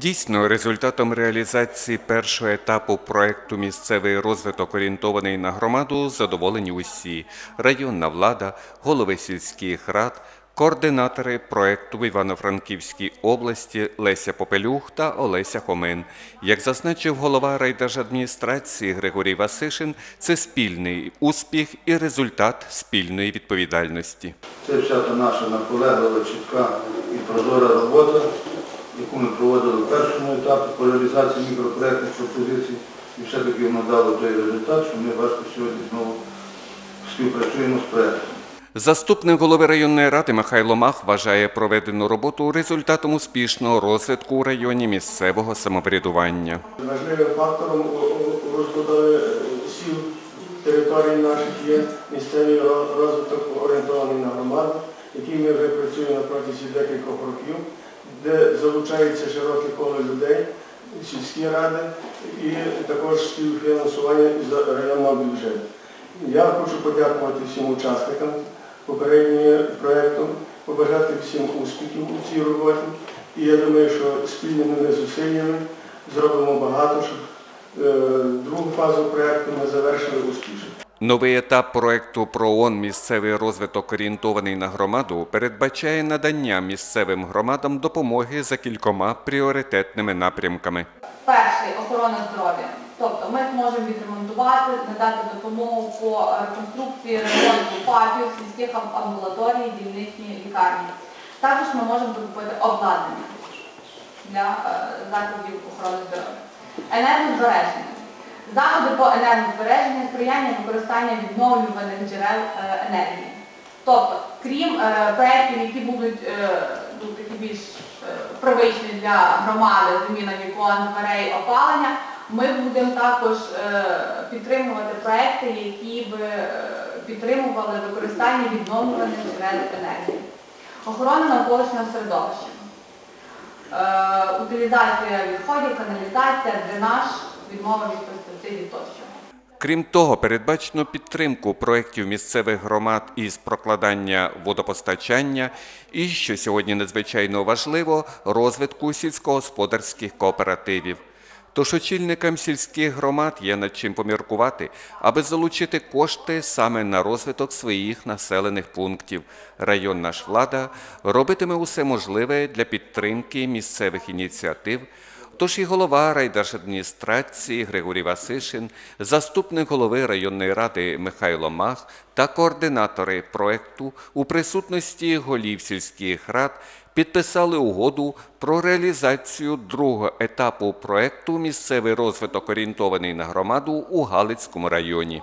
Дійсно, результатом реалізації першого етапу проекту Місцевий розвиток орієнтований на громаду задоволені усі районна влада, голови сільських рад, координатори проекту в Івано-Франківській області Леся Попелюх та Олеся Хомин. Як зазначив голова райдержадміністрації Григорій Васишин, це спільний успіх і результат спільної відповідальності. Це вся наша наполеглива, чітка і прозора робота, яку ми проводили в першому етапі по реалізації мікропроєктних пропозицій. І все-таки воно дало той результат, що ми бачите, сьогодні знову співпрацюємо з проєктом. Заступник голови районної ради Михайло Мах вважає проведену роботу результатом успішного розвитку у районі місцевого самоврядування. Важливим фактором е, сіл територій наших є місцевий розвиток орієнтований на громаду, який ми вже працюємо протязі декількох років, де залучається широке коло людей, сільські ради і також співфінансування із районного бюджету. Я хочу подякувати всім учасникам попереднього проєкту, побажати всім успіхів у цій роботі. І я думаю, що спільними зусиллями зробимо багато, щоб е, другу фазу проєкту ми завершили успішно. Новий етап проекту ПРООН Місцевий розвиток орієнтований на громаду передбачає надання місцевим громадам допомоги за кількома пріоритетними напрямками. Перший охорона здоров'я. Тобто ми зможемо відремонтувати, надати допомогу по реконструкції ремонту ФАПів, сільських амбулаторій, дільничні лікарні. Також ми можемо закупити обладнання для е, закладів охорони здоров'я. Енергозбереження. Заходи по енергозбереженню, сприяння використання відновлюваних джерел е, енергії. Тобто, крім е, проєктів, які будуть е, ну, такі більш привичні для громади, заміна вікон, дверей, опалення, ми будемо також підтримувати проекти, які е, підтримували використання відновлюваних джерел енергії. Охорона навколишнього середовища. Утилізація відходів, каналізація, дренаж, від пестицидів тощо. Крім того, передбачено підтримку проєктів місцевих громад із прокладання водопостачання і, що сьогодні надзвичайно важливо, розвитку сільськогосподарських кооперативів. Тож очільникам сільських громад є над чим поміркувати, аби залучити кошти саме на розвиток своїх населених пунктів. Районна ж влада робитиме усе можливе для підтримки місцевих ініціатив. Тож і голова райдержадміністрації Григорій Васишин, заступник голови районної ради Михайло Мах та координатори проекту у присутності голів сільських рад підписали угоду про реалізацію другого етапу проекту Місцевий розвиток орієнтований на громаду у Галицькому районі.